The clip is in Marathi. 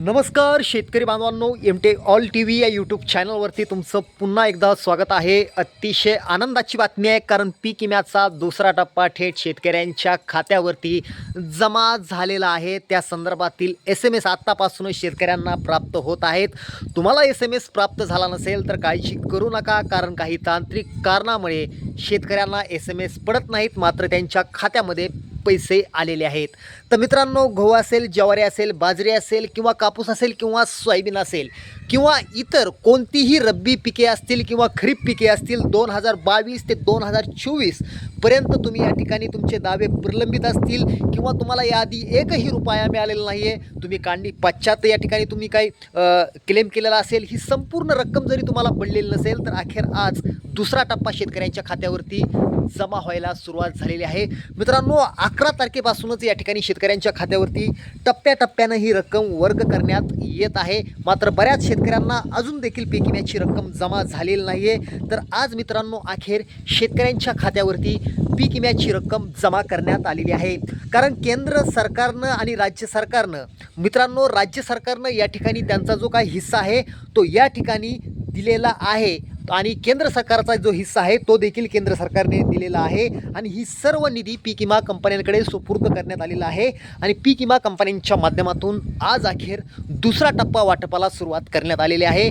नमस्कार शेतकरी बांधवांनो एम टे ऑल टी व्ही या यूट्यूब चॅनलवरती तुमचं पुन्हा एकदा स्वागत आहे. अतिशय आनंदाची बातमी आहे कारण पीक विम्याचा दुसरा टप्पा थेट शेतकऱ्यांच्या खात्यावरती जमा झालेला आहे. त्या संदर्भातील एस एम एस आत्तापासूनच शेतकऱ्यांना प्राप्त होत आहेत. तुम्हाला एस एम एस प्राप्त झाला नसेल तर काळजी करू नका कारण काही तांत्रिक कारणामुळे शेतकऱ्यांना एस एम एस पडत नाहीत मात्र त्यांच्या खात्यामध्ये पैसे आलेले आहेत. तर मित्रांनो गहू असेल ज्वारी असेल बाजरी असेल किंवा कापूस असेल किंवा सोयाबीन असेल किंवा इतर कोणतीही रब्बी पिके असतील किंवा खरीप पिके असतील दोन हजार बावीस ते दोन हजार चोवीसपर्यंत तुम्ही या ठिकाणी तुमचे दावे प्रलंबित असतील किंवा तुम्हाला याआधी एकही रुपया मिळालेला नाही आहे तुम्ही कांडी पाश्चात्य या ठिकाणी तुम्ही काही क्लेम केलेला असेल ही संपूर्ण रक्कम जरी तुम्हाला पडलेली नसेल तर अखेर आज दुसरा टप्पा शेतकऱ्यांच्या खात्यावरती जमा व्हायला सुरुवात झालेली आहे. मित्रांनो अकरा तारखेपासूनच या ठिकाणी शेतकऱ्यांच्या खात्यावरती टप्प्याटप्प्यानं ही रक्कम वर्ग करण्यात येत आहे. मात्र बऱ्याच शेतकऱ्यांना अजून देखील पीक विम्याची रक्कम जमा झालेली नाही आहे तर आज मित्रांनो अखेर शेतकऱ्यांच्या खात्यावरती पीक विम्याची रक्कम जमा करण्यात आलेली आहे. कारण केंद्र सरकारनं आणि राज्य सरकारनं मित्रांनो राज्य सरकारनं या ठिकाणी त्यांचा जो काही हिस्सा आहे तो या ठिकाणी दिलेला आहे. आणि केंद्र सरकारचा जो हिस्सा आहे तो देखील केंद्र सरकारने दिलेला आहे. आणि ही सर्व निधी पीक विमा कंपन्यांकडे सुपूर्द करण्यात आलेला आहे. आणि पीक विमा कंपन्यांच्या माध्यमातून आज अखेर दुसरा टप्पा वाटपाला सुरुवात करण्यात आलेली आहे.